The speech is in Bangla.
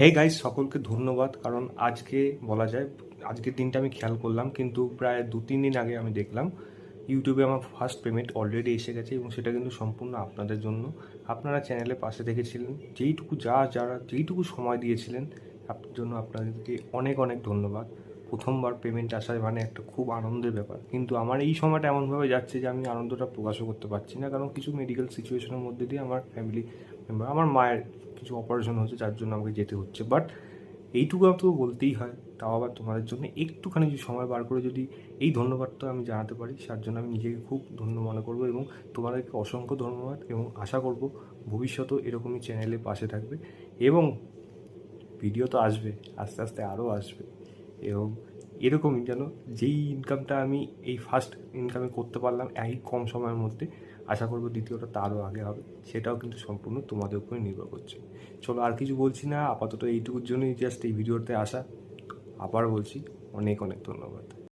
হে গাইস সকলকে ধন্যবাদ। কারণ আজকে বলা যায় আজকের দিনটা আমি খেয়াল করলাম, কিন্তু প্রায় দু তিন দিন আগে আমি দেখলাম ইউটিউবে আমার ফার্স্ট পেমেন্ট অলরেডি এসে গেছে এবং সেটা কিন্তু সম্পূর্ণ আপনাদের জন্য। আপনারা চ্যানেলে পাশে দেখেছিলেন, যেইটুকু যা, যারা, যেইটুকু সময় দিয়েছিলেন জন্য আপনাদেরকে অনেক অনেক ধন্যবাদ। প্রথমবার পেমেন্ট আসায় মানে একটা খুব আনন্দের ব্যাপার। কিন্তু আমার এই সময়টা এমনভাবে যাচ্ছে যে আমি আনন্দটা প্রকাশও করতে পারছি না। কারণ কিছু মেডিকেল সিচুয়েশনের মধ্যে দিয়ে আমার ফ্যামিলি মেম্বার আমার মায়ের কিছু অপারেশন হচ্ছে, যার জন্য আমাকে যেতে হচ্ছে। বাট এইটুকু তো বলতেই হয়, তাও আবার তোমাদের জন্য একটুখানি যদি সময় বার করে যদি এই ধন্যবাদটা আমি জানাতে পারি, তার জন্য আমি নিজেকে খুব ধন্য মনে করব এবং তোমাদেরকে অসংখ্য ধন্যবাদ এবং আশা করব ভবিষ্যতেও এরকমই চ্যানেলে পাশে থাকবে এবং ভিডিও তো আসবে, আস্তে আস্তে আরও আসবে। এবং এরকমই যেন যেই ইনকামটা আমি এই ফার্স্ট ইনকামে করতে পারলাম এই কম সময়ের মধ্যে, আশা করব দ্বিতীয়টা তারও আগে হবে। সেটাও কিন্তু সম্পূর্ণ তোমাদের উপরে নির্ভর করছে। চলো আর কিছু বলছি না, আপাতত এইটুকুর জন্যই জাস্ট এই ভিডিওতে আসা। আবার বলছি, অনেক অনেক ধন্যবাদ।